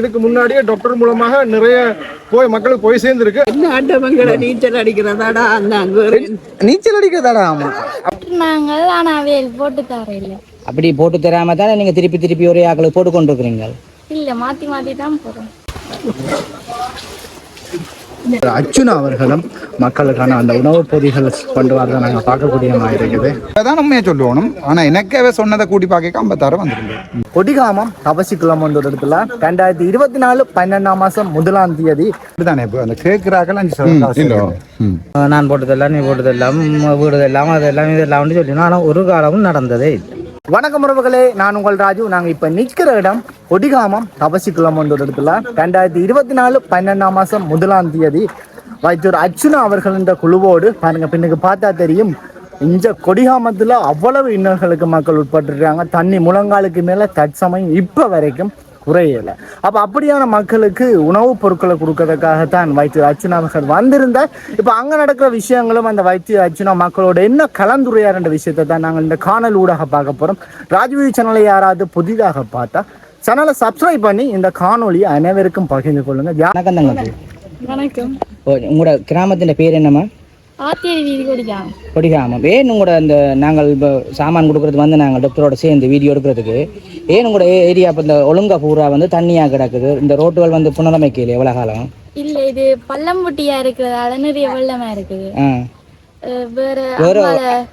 இதுக்கு முன்னாடியே டாக்டர் மூலமாக நிறைய போய் மக்களுக்கு போய் சேர்ந்திருக்கு. என்ன ஆண்டவங்களை நீச்சல் அடிக்கிறதாடா அந்த அங்க நீச்சல் அடிக்கிறதாடா ஆமா. நாங்கள் ஆனா வேல் போட்டு தர இல்லை அப்படி போட்டு தராம தானே நீங்க திருப்பி திருப்பி ஒரே ஆக்களுக்கு போட்டு கொண்டு இருக்கிறீங்க இல்ல மாத்தி மாத்தி தான் போறோம் அர்ச்சுனா அவர்களும் மக்களுக்கான அந்த உணவுப் பொதிகள் கொண்டு வரதை நாங்கள் பார்க்கக்கூடிய மாதிரி இருக்குது. அதான் உண்மையை சொல்லணும் ஆனா எனக்கே சொன்னதை கூட்டி பார்க்க ஐம்பத்தாறு வந்துருக்கு. கொடிகாமம் தபசிக்குளம் என்ற இடத்துல ரெண்டாயிரத்தி இருபத்தி நாலு பன்னெண்டாம் மாதம் முதலாம் தேதி இப்படிதானே இப்போ அந்த கேட்குறாக்கள். நான் போட்டதெல்லாம் நீ போட்டதெல்லாம் வீடு எல்லாம் அதெல்லாம் இதெல்லாம் சொல்லி ஆனால் ஒரு காலமும் நடந்ததே இல்லை. வணக்கம் உறவுகளே நான் உங்கள் ராஜு. நாங்கள் இப்போ நிற்கிற இடம் கொடிகாமம் தபசிக்குளம் என்ற இடத்துல. ரெண்டாயிரத்தி இருபத்தி நாலு பன்னெண்டாம் மாதம் முதலாம் தேதி வைத்தூர் அர்ச்சுனா அவர்கள் என்ற குழுவோடு பாருங்க பின்னுக்கு பார்த்தா தெரியும். இந்த கொடிகாமத்தில் அவ்வளவு இன்னல்களுக்கு மக்கள் உட்பட்டுருக்காங்க. தண்ணி முழங்காலுக்கு மேலே தற்சமயம் இப்போ வரைக்கும் குறையலை. அப்போ அப்படியான மக்களுக்கு உணவுப் பொருட்களை கொடுக்கறதுக்காகத்தான் வைத்தியர் அர்ச்சுனா அவர்கள் வந்திருந்தார். இப்போ அங்கே நடக்கிற விஷயங்களும் அந்த வைத்தியர் அர்ச்சுனா மக்களோட என்ன கலந்துரையாடுற விஷயத்தை தான் நாங்கள் இந்த காணல் ஊடாக பார்க்க போகிறோம் ராஜ்வீதி சேனலை யாராவது புதிதாக பார்த்தா சேனலை சப்ஸ்கிரைப் பண்ணி இந்த காணொளியை அனைவருக்கும் பகிர்ந்து கொள்ளுங்க. வணக்கம் வணக்கம். உங்களோட கிராமத்தின் பேர் என்னம்மா? கொடிகாமம் ஏன் உங்களோட அந்த நாங்கள் இப்போ சாமான் கொடுக்கறது வந்து நாங்கள் டாக்டரோட சேர்ந்து வீடியோ எடுக்கிறதுக்கு ஏன் உங்களோட ஏரியா இப்போ இந்த ஒழுங்கா பூரா வந்து தண்ணியாக கிடக்குது? இந்த ரோட்டுகள் வந்து புனரமைக்கல எவ்வளோ காலம்? இல்ல இது பள்ளம்புட்டியா இருக்கிறதால நிறைய வெள்ளமா இருக்குது. வேற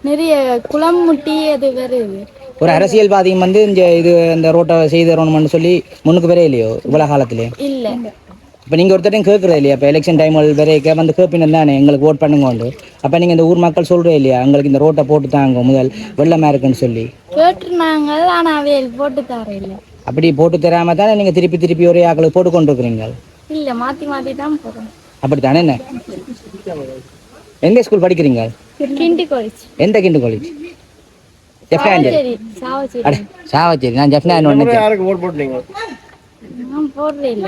நிறைய குளம் முட்டி அது வருது ஒரு அரசியல்வாதியும் வந்து இந்த இது இந்த ரோட்டை செய்து தரணும்னு சொல்லி முன்னுக்கு வரே இல்லையோ இவ்வளோ காலத்திலே? இல்ல. இப்போ நீங்கள் ஒருத்தரையும் கேட்குறது இல்லையா? இப்போ எலெக்ஷன் டைம் வரைக்க வந்து கேப்பினம் தானே? எங்களுக்கு ஓட் பண்ணுங்கோண்டு. அப்போ நீங்கள் இந்த ஊர் மக்கள் சொல்கிறே இல்லையா? எங்களுக்கு இந்த ரோட்டை போட்டு தாங்க முதல் வெள்ளமாக இருக்குன்னு சொல்லி. கேட்டுருந்தாங்க ஆனா வேல் போட்டு தர இல்ல. அப்படி போட்டு தராம தானே நீங்கள் திருப்பி திருப்பி ஒரே ஆக்களுக்கு போட்டு கொண்டு இருக்கிறீங்க இல்ல மாத்தி மாத்தி தான் போறோம் அப்படி தானே என்ன? எந்த ஸ்கூல் படிக்கிறீங்க? கிண்டி கொடிச்சு எந்த கிண்டு காலேஜ் ஜெஃப்னாண்ட் சரி சாவச்சேரி நான் ஜெஃப்னாண்ட் ஒன்று யாருக்கு ஓட் போட்டீங்க? நான் போடுறே இல்ல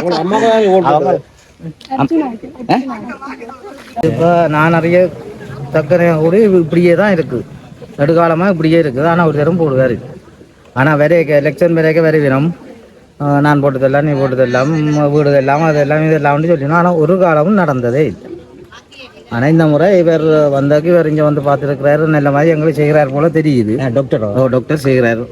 உங்க அம்மாவை தான் ஓட் போட்டது இப்போ நான் நிறைய சர்க்கரை கூட இப்படியே தான் இருக்குது நடுக்காலமாக இப்படியே இருக்குது ஆனால் ஒரு தரம் போடுவார் ஆனால் விரைக்க எலெக்ஷன் விரைக்க விரை தினம் நான் போட்டதெல்லாம் நீ போட்டதெல்லாம் வீடு எல்லாம் அதெல்லாம் இதெல்லாம் சொல்லி ஆனால் ஒரு காலமும் நடந்ததே இல்லை ஆனால் இந்த முறை இவர் வந்தாக்கு இவர் இங்கே வந்து பார்த்துருக்கிறாரு நல்ல மாதிரி எங்களுக்கு செய்கிறார் போல தெரியுது டாக்டர் ஓ டாக்டர் செய்கிறாரு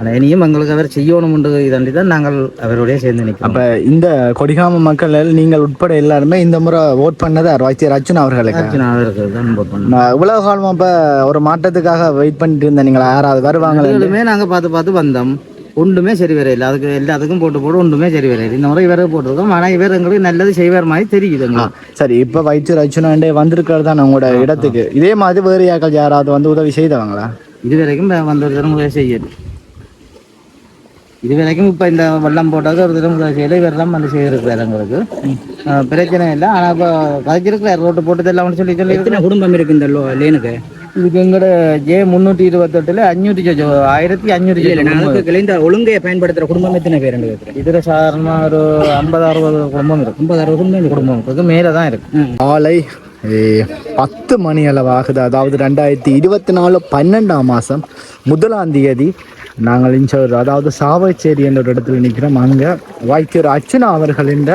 ஆனால் இனியும் எங்களுக்கு அவர் செய்யணும்னு இதாண்டி தான் நாங்கள் அவரோடய சேர்ந்து நிற்கிறோம் அப்ப இந்த கொடிகாம மக்கள் நீங்கள் உட்பட எல்லாருமே இந்த முறை ஓட் பண்ணது வைத்தியர் அர்ச்சுனா அவர்களுக்கு? நான் அவருக்கு தான் போட் பண்ணோம். இவ்வளவு இப்ப ஒரு மாற்றத்துக்காக வெயிட் பண்ணிட்டு இருந்த நீங்கள்? யாராவது வருவாங்களே? அதுகளுமே நாங்கள் பார்த்து பார்த்து வந்தோம். ஒன்றுமே சரி வரையில அதுக்கு எல்லாத்துக்கும் போட்டு போட்டு ஒன்றுமே சரி வரையில இந்த முறை இவரை போட்டிருக்கோம். ஆனால் இவர் எங்களுக்கு நல்லது செய்வார் மாதிரி தெரியுது எங்களுக்கு. சரி. இப்ப வைத்தியர் அர்ச்சுனாண்டே வந்திருக்கிறது தான் உங்களோட இடத்துக்கு. இதே மாதிரி வேறு யாக்கள் யாராவது வந்து உதவி செய்தவங்களா? இது வரைக்கும் வந்த ஒரு தரம் உதவி செய்யுது இது வரைக்கும் இப்போ இந்த வெள்ளம் போட்டாக்க ஒரு உதவி செய்யல. இவரெல்லாம் வந்து செய்திருக்கிறார் எங்களுக்கு. பிரச்சனை இல்லை. ஆனால் இப்போ கதைச்சிருக்கிறார் ரோட்டு போட்டது எல்லாம் சொல்லி சொல்லி எத்தனை குடும்பம் இருக்கு இந்த லேனுக்கு? இதுக்கு எங்களோட ஜே முந்நூற்றி இருபத்தெட்டுல அஞ்சூற்றி ஆயிரத்தி அஞ்சூற்றி இந்த ஒழுங்கையை பயன்படுத்துகிற குடும்பம் எத்தனை பேர் இதில் சாதாரணமாக ஒரு ஐம்பது அறுபது குடும்பம் இருக்கு. ஐம்பது அறுபது குடும்பம் குடும்பம் இருக்கு மேலே தான் இருக்கு. காலை ஏ, பத்து மணி அளவாகுது. அதாவது ரெண்டாயிரத்தி இருபத்தி நாலு பன்னெண்டாம் மாதம் முதலாம் தேதி நாங்கள் ஒரு அதாவது சாவச்சேரி என்ற ஒரு இடத்துல நிற்கிறோம். அங்கே வைத்தியர் அர்ச்சுனா அவர்களின்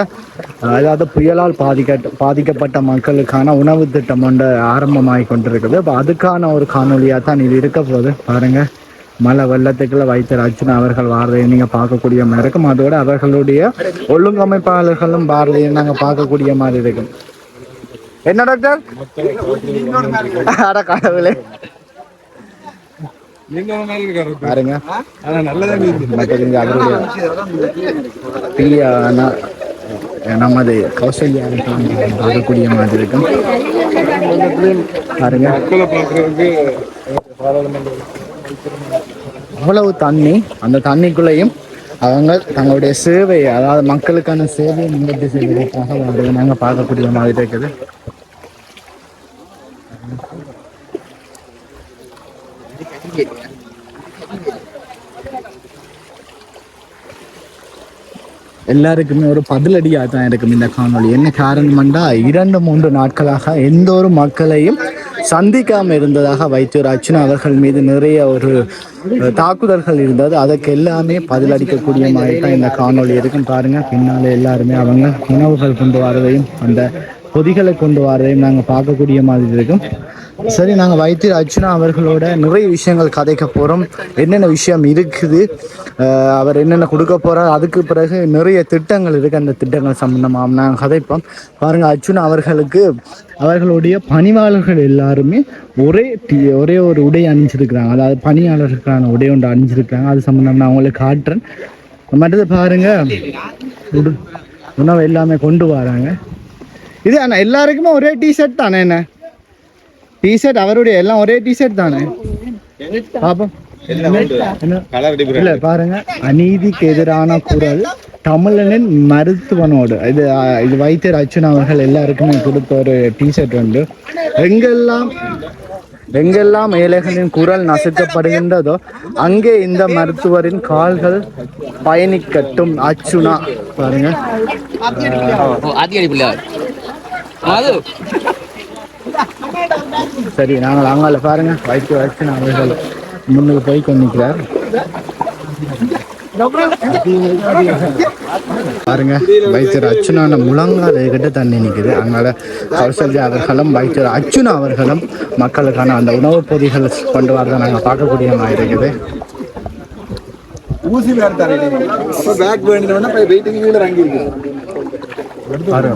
அதாவது புயலால் பாதிக்க பாதிக்கப்பட்ட மக்களுக்கான உணவு திட்டம் ஒன்று ஆரம்பமாகி கொண்டிருக்குது அப்போ அதுக்கான ஒரு காணொலியாக தான் இது இருக்க போகுது. பாருங்க. மழை வெள்ளத்துக்குள்ள வைத்தியர் அர்ச்சுனா அவர்கள் வாரதையும் நீங்கள் பார்க்கக்கூடிய மாதிரி இருக்கும். அதோட அவர்களுடைய ஒழுங்கமைப்பாளர்களும் வாரதையும் நாங்கள் பார்க்கக்கூடிய மாதிரி இருக்கும். என்ன டாக்டர்? அட கடவுளே. பாருங்க. நமது கௌசல்யா பார்க்கக்கூடிய மாதிரி இருக்கும். பாருங்க. அவ்வளவு தண்ணி அந்த தண்ணிக்குள்ளேயும் அவங்க தங்களுடைய சேவை அதாவது மக்களுக்கான சேவையை முன்னெடுத்து செய்வதற்காக நாங்கள் பார்க்கக்கூடிய மாதிரி இருக்குது. எல்லாருக்குமே ஒரு பதிலடியாக தான் இருக்கும் இந்த காணொளி. என்ன காரணம்னா இரண்டு மூன்று நாட்களாக எந்த ஒரு மக்களையும் சந்திக்காமல் இருந்ததாக வைத்தியர் அர்ச்சுனா அவர்கள் மீது நிறைய ஒரு தாக்குதல்கள் இருந்தது. அதற்கு எல்லாமே பதிலளிக்கக்கூடிய மாதிரி தான் இந்த காணொளி இருக்கும். பாருங்க பின்னால எல்லாருமே அவங்க உணவுகள் கொண்டு வரதையும் அந்த பொதிகளை கொண்டு வரதையும் நாங்கள் பார்க்கக்கூடிய மாதிரி இருக்கும். சரி நாங்கள் வைத்தியர் அர்ச்சனா அவர்களோட நிறைய விஷயங்கள் கதைக்க போகிறோம் என்னென்ன விஷயம் இருக்குது அவர் என்னென்ன கொடுக்க போகிறார் அதுக்கு பிறகு நிறைய திட்டங்கள் இருக்குது அந்த திட்டங்கள் சம்மந்தமாக நாங்கள் கதைப்போம். பாருங்கள் அர்ச்சுனா அவர்களுக்கு அவர்களுடைய பணிவாளர்கள் எல்லாருமே ஒரே டி ஒரே ஒரு உடை அணிஞ்சிருக்கிறாங்க. அதாவது பணியாளர்களுக்கான உடை ஒன்று அணிஞ்சிருக்கிறாங்க. அது சம்பந்தம் நான் அவங்களுக்கு காட்டுறேன். மற்றது பாருங்கள் உணவு எல்லாமே கொண்டு வராங்க. இது அண்ணா எல்லாருக்குமே ஒரே டிஷர்ட் தானே என்ன டிஷர்ட் அவருடைய எல்லாம் ஒரே டிஷர்ட் தானே பாப்போம்? இல்ல பாருங்க அநீதிக்கு எதிரான குரல் தமிழனின் மருத்துவனோடு இது இது வைத்தியர் அர்ச்சுனா அவர்கள் எல்லாருக்குமே கொடுத்த ஒரு டிஷர்ட் உண்டு எங்கெல்லாம் எங்கெல்லாம் ஏழைகளின் குரல் நசுக்கப்படுகின்றதோ அங்கே இந்த மருத்துவரின் கால்கள் பயணிக்கட்டும் அச்சுனா பாருங்க சரி நாங்கள் அங்கால பாருங்க. வைத்திய அர்ச்சுனா அவர்கள் முன்னுக்கு போய் கொண்டிருக்கிறார் பாருங்க வைத்தியர் அர்ச்சுனான முழங்கால் கிட்ட தண்ணி நிற்குது அதனால கௌசல்யா அவர்களும் வைத்தியர் அர்ச்சுனா அவர்களும் மக்களுக்கான அந்த உணவுப் பொதிகள் கொண்டு வரதை நாங்கள் பார்க்கக்கூடிய மாதிரி இருக்குது. ஊசி வேறு தரேன் அப்போ பேக் வேணும்னா வெயிட்டிங் பாருங்க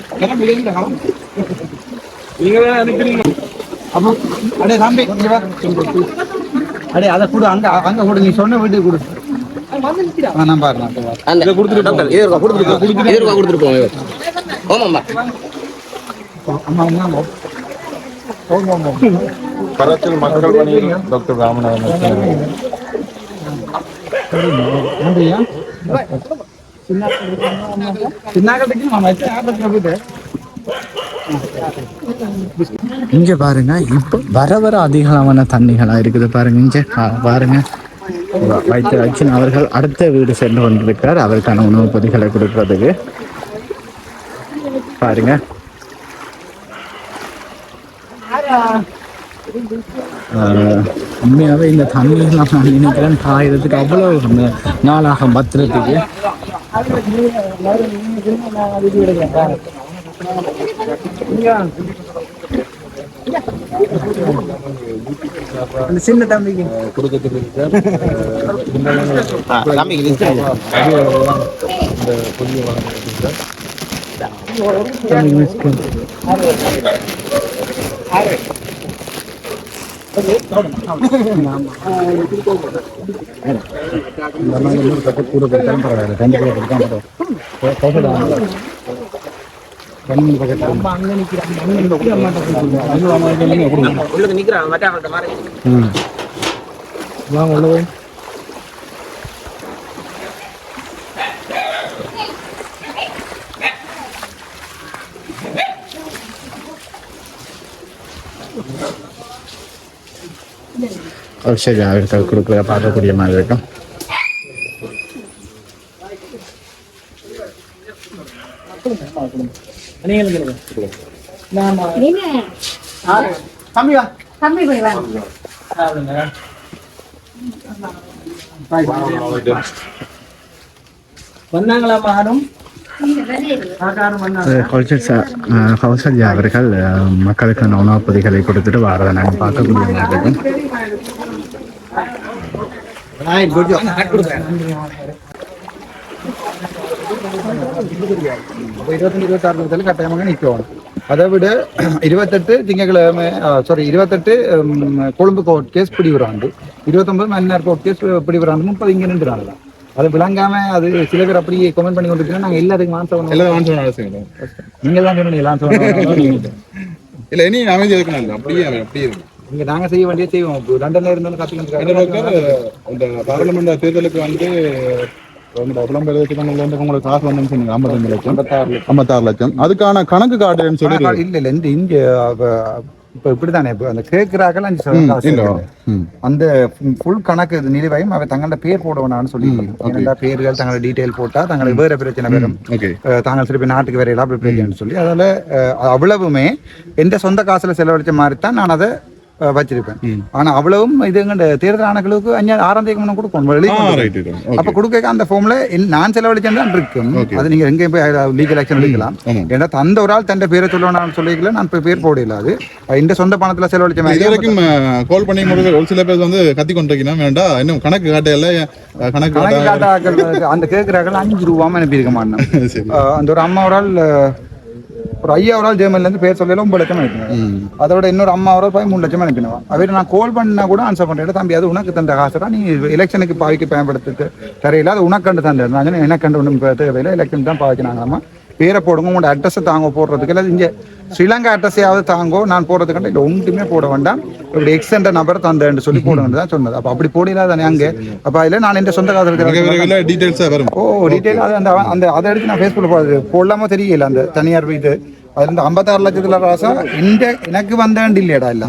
நீங்களே அனுப்பினீங்க அடே தம்பி அடே அதை கொடு அங்க அங்க கொடு நீ சொன்ன வீட்டுக்கு கொடு நான் பாரு நான் பாரு. இதை கொடுத்துட்டு அம்மா அம்மா மக்கள் பணியில் டாக்டர் ராமநாதன் நன்றியா இங்க பாருங்க இப்போ வர வர அதிகளவான தண்ணிகளா இருக்குது பாருங்க இங்க. பாருங்க. வைத்த வைத்தியர் அவர்கள் அடுத்த வீடு சென்று கொண்டிருக்கிறார். அவருக்கான உணவுப் பொதிகளை கொடுக்கறதுக்கு பாருங்க. ஆஹ், உண்மையாவே இந்த தண்ணியெல்லாம் நான் நினைக்கிறேன் காயறதுக்கு அவ்வளோ ந- நாளாகும் பத்திரத்துக்கு. அந்த சின்ன தம்பிக்கு. வாங்க உள்ள போய் சரி அவருக்கு கொடுக்குற பார்க்கக்கூடிய மாதிரி இருக்கும் தம்பி வா வந்தாங்களா சார் கௌசல்யா அவர்கள் மக்களுக்கான உணவுப் பொதிகளை கொடுத்துட்டு வாரதை நாங்கள் பார்க்கக்கூடிய மாதிரி இருக்கும் இருபத்தாறு தேர்தலில் கட்டாயமாக நிற்கணும் அதை விட இருபத்தெட்டு திங்கக்கிழமை சாரி இருபத்தெட்டு ம், கொழும்பு கோர்ட் கேஸ் பிடிவுறாண்டு இருபத்தொன்பது மன்னர் கோர்ட் கேஸ் பிடிவுறாண்டு முப்பது இங்கே நின்றுறாங்களா அது விளங்காம அது சில பேர் அப்படியே கமெண்ட் பண்ணி கொண்டு நாங்க எல்லாத்துக்கும் ஆன்சர் எல்லாரும் ஆன்சர் அவசியம் இல்லை நீங்க தான் சொன்னீங்க இல்ல இனி அமைதி இருக்கணும் அப்படியே அப்படியே இருக்கு இங்க நாங்க செய்ய வேண்டிய செய்வோம். இப்போ லண்டன்ல இருந்தாலும் கத்துக்கிட்டு இந்த பாராளுமன்ற தேர்தலுக்கு வந்து உங்களுக்கு காசு வந்து சொன்னீங்க. ஐம்பத்தஞ்சு லட்சம். ஐம்பத்தாறு லட்சம். அதுக்கான கணக்கு காட்டுன்னு சொல்லி இல்ல இல்ல இந்த இங்க இப்ப இப்படித்தானே இப்போ அந்த. ம். அந்த ஃபுல் கணக்கு இது நிலுவையும் அவ தங்களோட பேர் போட வேணாம்னு சொல்லி ஏன்னா பேர்கள் தங்களோட டீடைல் போட்டா தங்களுக்கு வேற பிரச்சனை வரும். தாங்கள் திருப்பி நாட்டுக்கு அப்படி பிரச்சனைன்னு சொல்லி. அதால அவ்வளவுமே எந்த சொந்த காசுல செலவழிச்ச மாதிரி தான் நான் அதை வச்சிருப்பேன் ஆனா அவ்வளவும் இது எங்க தேர்தல் ஆணைகளுக்கு அஞ்சு ஆறாம் தேதி முன்ன கொடுக்கணும் வெளியே அப்ப கொடுக்க அந்த ஃபார்ம்ல நான் செலவழிச்சேன் தான் இருக்கும். அது நீங்க எங்கேயும் போய் லீகல் ஆக்ஷன் எடுக்கலாம். ஏன்னா தந்த ஒரு ஆள் தன் பேரை சொல்லணும்னு சொல்லிக்கல நான் இப்ப பேர் போடல அது. இந்த சொந்த பணத்துல செலவழிச்ச மாதிரி வரைக்கும் கால் பண்ணி முடிவு ஒரு சில பேர் வந்து கத்தி கொண்டிருக்கீங்கன்னா வேண்டாம். இன்னும் கணக்கு காட்டையில கணக்கு கணக்கு காட்ட காட்டாக்கள் அந்த கேட்கிறார்கள் அஞ்சு ரூபாம அனுப்பியிருக்க மாட்டேன். அந்த ஒரு அம்மா ஒரு ஆள் ஒரு ஐயா ஒரு ஆள் ஜெர்மன்ல இருந்து பேர் சொல்லல ஒன்பது லட்சம் அனுப்பினேன். அதோட இன்னொரு அம்மா ஒரு போய் மூணு லட்சம் அனுப்பினவன் அவர் நான் கால் பண்ணா கூட ஆன்சர் பண்றேன். தம்பி அது உனக்கு தந்த காசுடா நீ எலெக்ஷனுக்கு பாவிக்க பயன்படுத்திட்டு தெரியல அது உனக்கண்டு தந்த நான் சொன்னேன், எனக்கண்டு ஒன்றும் தேவையில்லை. எலெக்ஷன் தான் பாவிக்கிறாங்களாமா பேரை போடுங்க உங்களோட அட்ரஸை தாங்க போடுறதுக்கு. இல்லை இங்கே ஸ்ரீலங்கா அட்ரஸையாவது தாங்கோ நான் போடுறதுக்காண்ட இல்லை ஒன்றுமே போட வேண்டாம். இப்படி எக்ஸ்டெண்ட் நம்பர் தந்தேன்னு சொல்லி போடுங்கன்னு தான் சொன்னது. அப்போ அப்படி போடல தானே அங்கே? அப்போ அதில் நான் இந்த சொந்த காசு மிக இருக்கிற விரைவில் டீடைல்ஸா வரும். ஓ டீடைல் அது அந்த அந்த அதை எடுத்து நான் ஃபேஸ்புக்கில் போடுறது போடலாமோ தெரியல அந்த தனியார் இது. அதுல ஐம்பத்தாறு லட்சத்துல ராசா இந்த எனக்கு வந்தேன் இல்லையடா இல்ல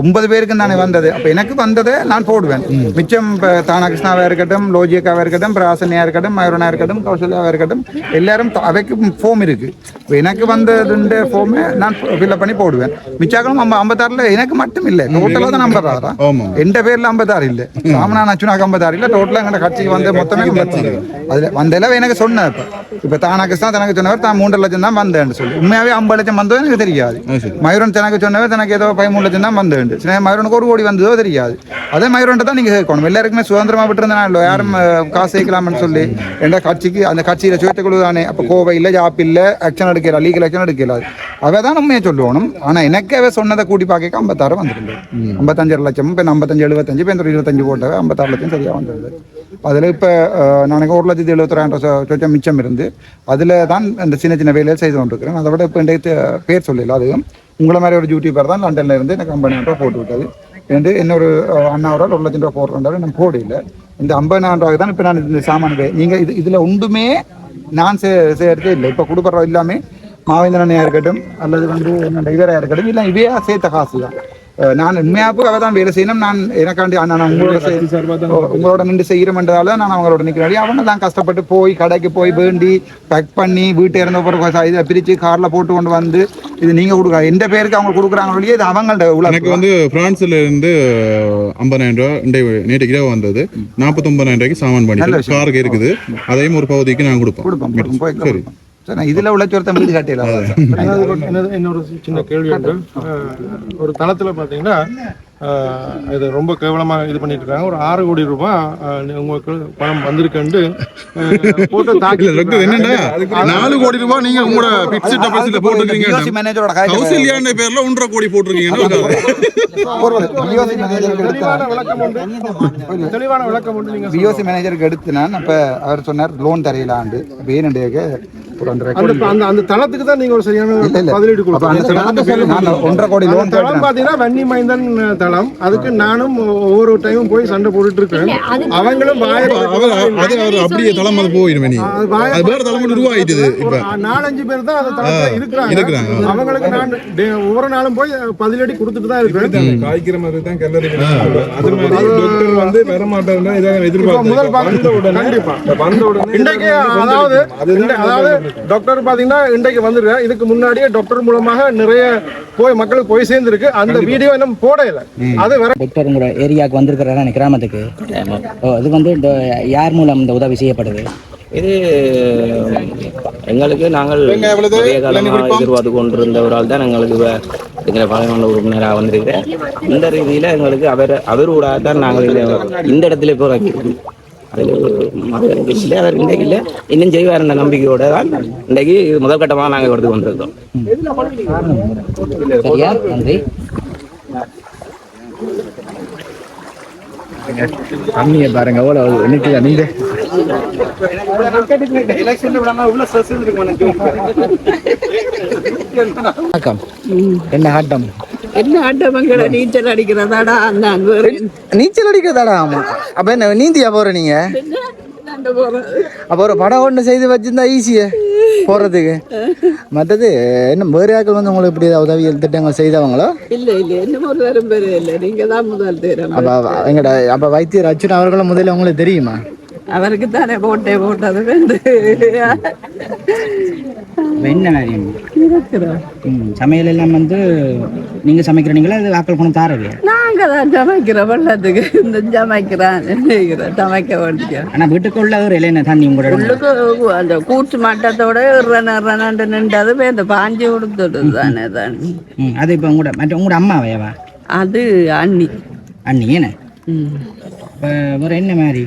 ஒன்பது பேருக்கு தானே வந்தது அப்ப எனக்கு வந்ததை நான் போடுவேன் மிச்சம் தானா கிருஷ்ணாவா இருக்கட்டும் லோஜியக்காவா இருக்கட்டும் பிராசனியா இருக்கட்டும் மயூரனா இருக்கட்டும் கௌசல்யாவா இருக்கட்டும் எல்லாரும் அவைக்கு ஃபோம் இருக்கு எனக்கு வந்ததுன்ற ஃபோமை நான் ஃபில்அப் பண்ணி போடுவேன் மிச்சாக்களும் ஐம்ப ஐம்பத்தாறுல எனக்கு மட்டும் இல்லை டோட்டலாக தான் ஐம்பத்தாறா எந்த பேர்ல ஐம்பத்தாறு இல்ல ராமநாதன் அச்சுனாக்கு ஐம்பத்தாறு இல்ல டோட்டலா எங்க கட்சிக்கு வந்த மொத்தமே அதுல வந்தல எனக்கு சொன்ன இப்ப இப்ப தானா கிருஷ்ணா தனக்கு சொன்னவர் தான் மூன்று லட்சம் தான் வந்தேன்னு சொல்லி உண்மையாவே ஐம்பது லட்சம் எனக்கு தெரியாது மயூரன் தனக்கு சொன்னவர் தனக்கு ஏதோ பதிமூணு லட்சம் தான் வந்தேன் சின்ன மயூரனுக்கு ஒரு கோடி வந்ததோ தெரியாது அதே மயூரன் தான் நீங்க கேட்கணும் எல்லாருக்குமே சுதந்திரமா விட்டுருந்தா இல்லை யாரும் காசு சேர்க்கலாம்னு சொல்லி எந்த கட்சிக்கு அந்த கட்சியில சுயத்த குழு தானே அப்ப கோவை இல்ல ஜாப் இல்ல ஆக்ஷன் எடுக்கல லீகல் ஆக்ஷன் எடுக்கல அவ தான் உண்மையை சொல்லுவணும் ஆனா எனக்கு அவ சொன்னதை கூட்டி பார்க்க ஐம்பத்தாறு வந்துருக்கு ஐம்பத்தஞ்சு லட்சம் இப்போ ஐம்பத்தஞ்சு எழுபத்தஞ்சு இப்போ இருபத்தஞ்சு போட்டவ ஐம்பத்தாறு லட்சம் சரியா வந்தது அதில் இப்போ நான் ஒரு லட்சத்தி எழுபத்தொராயிரம் சொச்சம் மிச்சம் இருந்து அதில் தான் இந்த சின்ன சின்ன வேலையை செய்து கொண்டிருக்கிறேன். அதை விட இப்போ இன்றைக்கு பேர் சொல்லல அதுவும். உங்களை மாதிரி ஒரு யூடியூபர் தான் லண்டனில் இருந்து எனக்கு ஐம்பதாயிரம் ரூபா போட்டு விட்டது. வந்து இன்னொரு அஹ், ஒரு லட்சம் ரூபா போடுறேன் நான் இல்லை இந்த ஐம்பதாயிரம் ரூபாய்க்கு தான் இப்போ நான் இந்த சாமான் நீங்கள் இது இதில் ஒன்றுமே நான் சே சேர்த்தே இல்லை. இப்போ கொடுக்குற எல்லாமே மாவேந்திரனையாக இருக்கட்டும் அல்லது வந்து என்னோட இவராக இருக்கட்டும் இல்லை இவையாக சேர்த்த காசு தான். நான் உண்மையாப்பு அவ தான் வேலை செய்யணும். நான் எனக்காண்டி நான் உங்களோட உங்களோட நின்று செய்யறமென்றதால நான் அவங்களோட நிற்கிறேன். அவங்க தான் கஷ்டப்பட்டு போய் கடைக்கு போய் வேண்டி பேக் பண்ணி வீட்டு இறந்த பிறகு இதை பிரிச்சு கார்ல போட்டு கொண்டு வந்து இது நீங்க கொடுக்க எந்த பேருக்கு அவங்க கொடுக்குறாங்க ஒழிய இது அவங்கள்ட்ட எனக்கு உள்ள வந்து பிரான்ஸ்ல இருந்து ஐம்பதாயிரம் ரூபாய் இன்றைய நேற்றுக்கு இரவு வந்தது. நாற்பத்தொன்பதாயிரம் ரூபாய்க்கு சாமான் பண்ணிட்டு காருக்கு இருக்குது. அதையும் ஒரு பகுதிக்கு நான் கொடுப்போம். கொடுப்போம் சரி. இதுல உழைச்சி ஒருத்தன் மீது காட்டிடலாம். இன்னொரு சின்ன கேள்வி ஒரு தளத்துல பாத்தீங்கன்னா இது ரொம்ப கேவலமா இது பண்ணிட்டு இருக்காங்க. ஒரு ஆறு கோடி ரூபாய் உங்களுக்கு பணம் வந்திருக்குன்னு போட்டு தாக்கி என்னன்னா நாலு கோடி ரூபாய் நீங்க உங்களோட பிக்ஸ்ட் டெபாசிட்ல போட்டுருக்கீங்க. மேனேஜரோட கௌசல்யாண்ட பேர்ல ஒன்றரை கோடி போட்டிருக்கீங்கன்னு தெளிவான விளக்கம் உண்டு. தெளிவான விளக்கம் உண்டு நீங்க பிஓசி மேனேஜருக்கு எடுத்து நான் அப்ப அவர் சொன்னார் லோன் தரையிலாண்டு வேணுடைய அந்த கோடி அந்த அந்த தளத்துக்கு தான் நீங்க ஒரு சரியான. பதிலீடு அப்ப அந்த தளத்துக்கு கொடுக்கணும் நான் ஒன்றரை கோடி லோன் தளம் பாத்தீங்கன்னா வன்னி மைந்தன் தளம். அதுக்கு நானும் ஒவ்வொரு டைமும் போய் சண்டை போட்டுட்டு இருக்கேன். அவங்களும் அப்படியே தளம் அது போயிடும் அது வேற தலைமுறை உருவாயிட்டுது இப்ப. நாலஞ்சு பேர் தான் அந்த இருக்கிறாங்க. அவங்களுக்கு நான் ஒவ்வொரு நாளும் போய் பதிலடி கொடுத்துட்டு தான் இருக்கிறேன் காய்க்கிற மாதிரி தான் கல்லறி அது மாதிரி டாக்டர் வந்து வர மாட்டாருன்னா இதாக முதல் வந்த உடனே அதாவது அதாவது டாக்டர் பாத்தீங்கன்னா இன்றைக்கு வந்துருக்கேன் இதுக்கு முன்னாடியே டாக்டர் மூலமாக நிறைய போய் மக்களுக்கு போய் சேர்ந்திருக்கு. அந்த வீடியோ இன்னும் போடல. அது வேற டாக்டர் உங்களோட ஏரியாவுக்கு வந்திருக்கிறாரா கிராமத்துக்கு? ஓ இது வந்து யார் மூலம் இந்த உதவி செய்யப்படுது? இது எங்களுக்கு நாங்கள் எதிர்பார்த்து கொண்டிருந்த ஒரு ஆள் தான் எங்களுக்கு எங்களை பாராளுமன்ற உறுப்பினராக வந்திருக்கிறேன். இந்த ரீதியில் எங்களுக்கு அவர் அவரோட தான் நாங்கள் இந்த- இந்த இடத்துல இப்போ மகனுக்கு இல்லை அவர் இன்றைக்கு இல்லை. இன்னும் செய்வார் என்ற நம்பிக்கையோட தான் இன்றைக்கு முதல் கட்டமாக நாங்கள் எடுத்து வந்திருக்கோம் சரியா? நன்றி. பாருங்க எவ்வளோ நிற்குதா நீங்க வணக்கம். என்ன ஆட்டம்? என்ன ஆட்டமங்கள நீச்சல் அடிக்கிறதாடா? நான் நீச்சல் அடிக்கிறதாடா ஆமா. அப்ப என்ன நீந்தியா போற நீங்க? அப்போ ஒரு படம் ஒன்று செய்து வச்சிருந்தா ஈஸியா போறதுக்கு. மற்றது என்ன வேறு ஆட்கள் வந்து உங்களுக்கு இப்படி ஏதாவது உதவியல் திட்டங்கள் செய்தவங்களோ? இல்ல இல்ல. என்ன ஒரு வரும் பேரு இல்ல. நீங்க தான் முதல் அப்ப எங்கட அப்ப வைத்தியர் அச்சுன் அவர்களும் முதல்ல உங்களுக்கு தெரியுமா? அவருக்கு தானே போட்டே போட்டது வேண்டு என்ன காரியம் இருக்கிறோம். ம் சமையல் எல்லாம் வந்து நீங்க சமைக்கிறீங்களா அது ஆக்கள் கொண்டு தாரவே நாங்க தான் சமைக்கிறோம் வெள்ளத்துக்கு இந்த சமைக்கிறான் சமைக்க வேண்டிய ஆனா வீட்டுக்குள்ள ஒரு இலையின தண்ணி உங்களோட உள்ளுக்கு அந்த கூச்சு மட்டத்தோட இறன இறனண்டு நின்றது இந்த பாஞ்சு கொடுத்துட்டு தானே தான். அது இப்போ உங்களோட மற்ற உங்களோட அம்மாவையவா? அது அண்ணி. அண்ணி என்ன வேற என்ன மாதிரி?